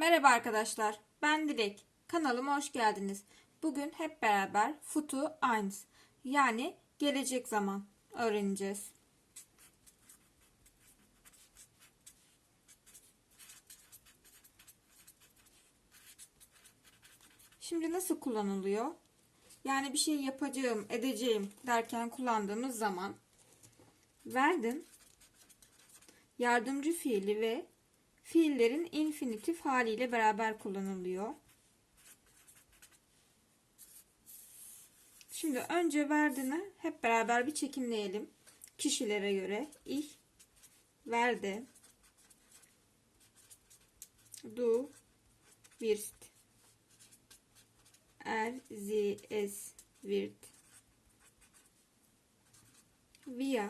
Merhaba arkadaşlar, ben Dilek. Kanalıma hoş geldiniz. Bugün hep beraber Futu Eins yani gelecek zaman öğreneceğiz. Şimdi nasıl kullanılıyor? Yani bir şey yapacağım, edeceğim derken kullandığımız zaman verdin yardımcı fiili ve fiillerin infinitif haliyle beraber kullanılıyor. Şimdi önce verdiğini hep beraber bir çekimleyelim. Kişilere göre ich werde du wirst er sie es wird wir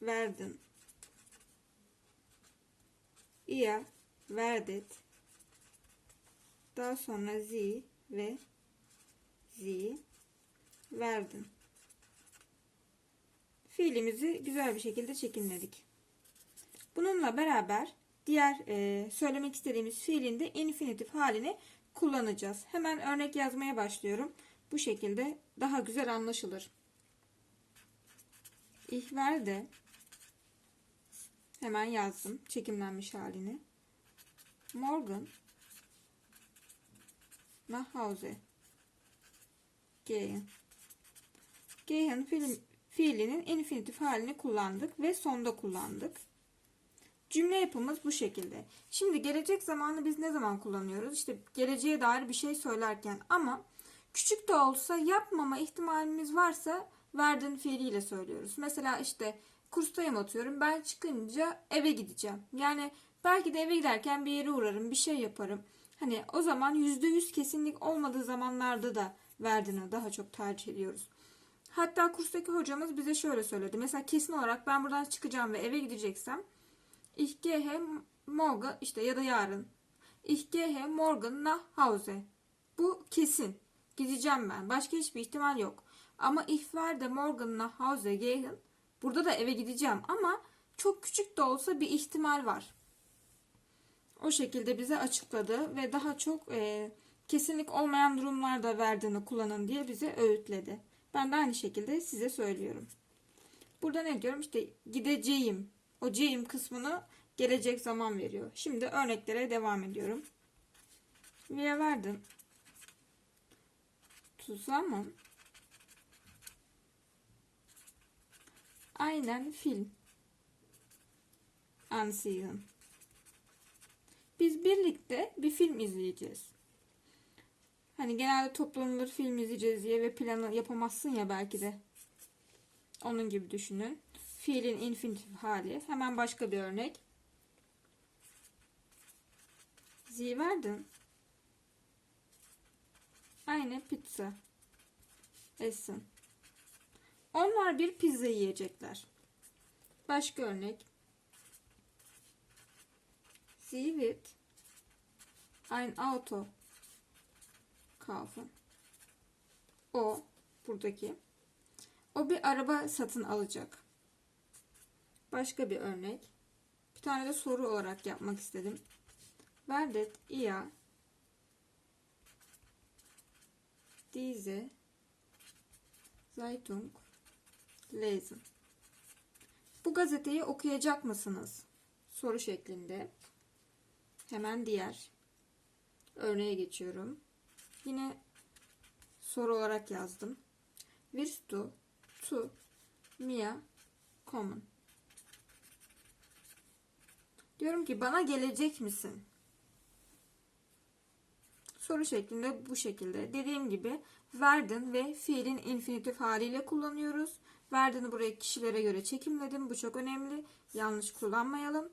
werden ihr werdet daha sonra sie ve sie werden fiilimizi güzel bir şekilde çekimledik. Bununla beraber diğer e, söylemek istediğimiz fiilin de infinitif halini kullanacağız. Hemen örnek yazmaya başlıyorum. Bu şekilde daha güzel anlaşılır. Ich werde hemen yazdım çekimlenmiş halini. Morgen nach Hause gehen. Gehen fiil, fiilinin infinitif halini kullandık ve sonda kullandık. Cümle yapımız bu şekilde. Şimdi gelecek zamanı biz ne zaman kullanıyoruz? İşte geleceğe dair bir şey söylerken ama küçük de olsa yapmama ihtimalimiz varsa verdin fiiliyle söylüyoruz. Mesela işte kurstayım atıyorum. Ben çıkınca eve gideceğim. Yani belki de eve giderken bir yere uğrarım, bir şey yaparım. Hani o zaman %100 kesinlik olmadığı zamanlarda da verdini daha çok tercih ediyoruz. Hatta kurstaki hocamız bize şöyle söyledi. Mesela kesin olarak ben buradan çıkacağım ve eve gideceksem Ich gehe morgen işte ya da yarın. Ich gehe morgen nach Hause. Bu kesin. Gideceğim ben. Başka hiçbir ihtimal yok. Ama ich werde morgen nach Hause gehen. Burada da eve gideceğim ama çok küçük de olsa bir ihtimal var. O şekilde bize açıkladı ve daha çok e, kesinlik olmayan durumlarda verdiğini kullanın diye bize öğütledi. Ben de aynı şekilde size söylüyorum. Burada ne diyorum? İşte gideceğim. O ceğim kısmını gelecek zaman veriyor. Şimdi örneklere devam ediyorum. Wir werden zusammen einen Film ansehen. Biz birlikte bir film izleyeceğiz. Hani genelde toplanılır film izleyeceğiz diye ve planı yapamazsın ya belki de. Onun gibi düşünün. Fiilin infinitif hali. Hemen başka bir örnek. Sie werden eine Pizza essen. Onlar bir pizza yiyecekler. Başka örnek. Sie wird ein Auto kaufen. O buradaki. O bir araba satın alacak. Başka bir örnek. Bir tane de soru olarak yapmak istedim. Werdet ihr diese Zeitung lesen? Bu gazeteyi okuyacak mısınız? Soru şeklinde. Hemen diğer örneğe geçiyorum. Yine soru olarak yazdım. Wirst du zu mir kommen? Diyorum ki bana gelecek misin? Soru şeklinde bu şekilde. Dediğim gibi verdin ve fiilin infinitif haliyle kullanıyoruz. Verdin'i buraya kişilere göre çekimledim. Bu çok önemli. Yanlış kullanmayalım.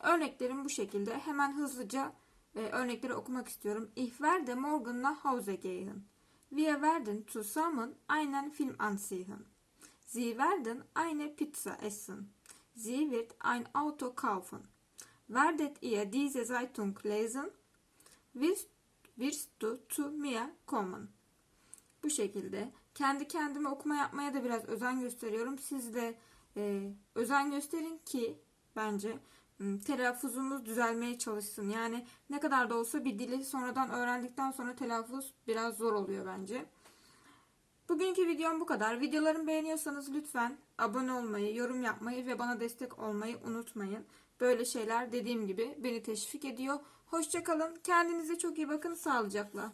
Örneklerim bu şekilde. Hemen hızlıca e, örnekleri okumak istiyorum. Ich werde morgen nach Hause gehen. Wir werden zusammen einen Film ansehen. Sie werden eine Pizza essen. Sie wird ein Auto kaufen. Werdet ihr diese Zeitung lesen? Willst, wirst du zu mir kommen? Bu şekilde. Kendi kendime okuma yapmaya da biraz özen gösteriyorum. Siz de e, özen gösterin ki bence telaffuzumuz düzelmeye çalışsın. Yani ne kadar da olsa bir dili sonradan öğrendikten sonra telaffuz biraz zor oluyor bence. Bugünkü videom bu kadar. Videolarımı beğeniyorsanız lütfen abone olmayı, yorum yapmayı ve bana destek olmayı unutmayın. Böyle şeyler dediğim gibi beni teşvik ediyor. Hoşçakalın. Kendinize çok iyi bakın. Sağlıcakla.